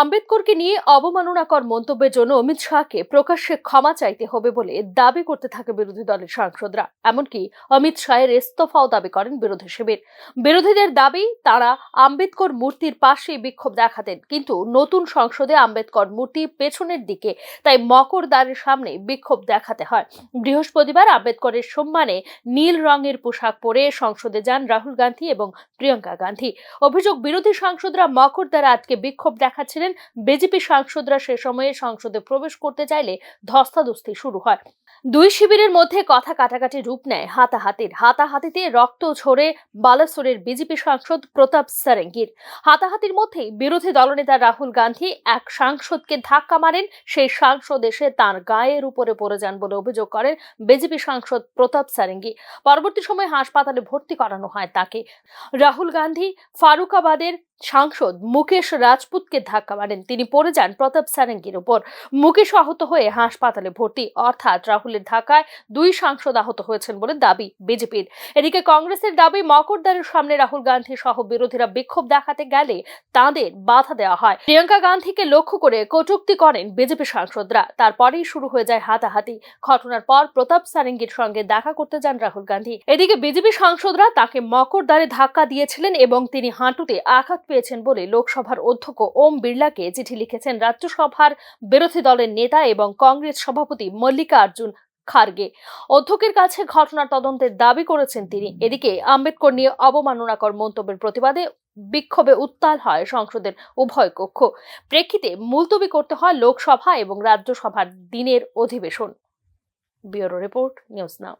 আম্বেদকরকে নিয়ে অবমাননাকর মন্তব্যের জন্য অমিত শাহকে প্রকাশ্যে ক্ষমা চাইতে হবে বলে দাবি করতে থাকে বিরোধী দলের সাংসদরা। এমনকি অমিত শাহের ইস্তফাও দাবি করেন বিরোধী শিবির। বিরোধীদের দাবি, তারা আম্বেদকর মূর্তির পাশে বিক্ষোভ দেখাতেন। কিন্তু নতুন সংসদে আম্বেদকর মূর্তি পেছনের দিকে, তাই মকর দ্বারের সামনে বিক্ষোভ দেখাতে হয়। বৃহস্পতিবার আম্বেদকরের সম্মানে নীল রঙের পোশাক পরে সংসদে যান রাহুল গান্ধী এবং প্রিয়াঙ্কা গান্ধী। অভিযোগ, বিরোধী সাংসদরা মকর দ্বারা আজকে বিক্ষোভ দেখাচ্ছিলেন বিজেপি সাংসদরা সে সময়ে সংসদে প্রবেশ করতে চাইলে ধস্তাধস্তি শুরু হয়। দুই শিবিরের মধ্যে কথা কাটাকাটি রূপ নেয় হাতাহাতির। হাতাহাতিতে রক্ত ঝরে বালাসোরের বিজেপি সাংসদ প্রতাপ সারেঙ্গির। হাতাহাতির মধ্যেই বিরোধী দলনেতা রাহুল গান্ধী এক সাংসদকে ধাক্কা মারেন। সেই সাংসদ এসে তার গায়ের উপরে পড়ে যান বলে অভিযোগ করেন বিজেপি সাংসদ প্রতাপ সারেঙ্গি। পরবর্তী সময় হাসপাতালে ভর্তি করানো হয় তাকে। রাহুল গান্ধী ফারুকাবাদের সাংসদ মুকেশ রাজপুতকে ধাক্কা মারেন। তিনি পড়ে যান প্রতাপ সারেঙ্গির উপর মুকেশ আহত হয়ে হাসপাতালে ভর্তি। অর্থাৎ রাহুলের ধাক্কায় দুই সাংসদ আহত হয়েছেন বলে দাবি বিজেপির। এদিকে কংগ্রেসের দাবি মকরদ্বারের সামনে রাহুল গান্ধী সহ বিরোধীরা বিক্ষোভ দেখাতে গেলে তাদের বাধা দেওয়া হয়। প্রিয়াঙ্কা গান্ধীকে লক্ষ্য করে কটূক্তি করেন বিজেপি সাংসদরা। তারপরেই শুরু হয়ে যায় হাতাহাতি। ঘটনার পর প্রতাপ সারেঙ্গির সঙ্গে দেখা করতে যান রাহুল গান্ধী। এদিকে বিজেপি সাংসদরা তাকে মকরদ্বারে ধাক্কা দিয়েছিলেন এবং তিনি হাঁটুতে আঘাত পেয়েছেন বলে লোকসভার অধ্যক্ষ ওম বিড়লাকে চিঠি লিখেছেন রাজ্যসভার বিরোধী দলের নেতা এবং কংগ্রেস সভাপতি মল্লিকা অর্জুন খার্গে। অধ্যক্ষের কাছে ঘটনার তদন্তের দাবি করেছেন তিনি। এদিকে আম্বেদকর নিয়ে অবমাননাকর মন্তব্যের প্রতিবাদে বিক্ষোভে উত্তাল হয় সংসদের উভয় কক্ষ। প্রেক্ষিতে মুলতবি করতে হয় লোকসভা এবং রাজ্যসভার দিনের অধিবেশন। Bureau report, news now.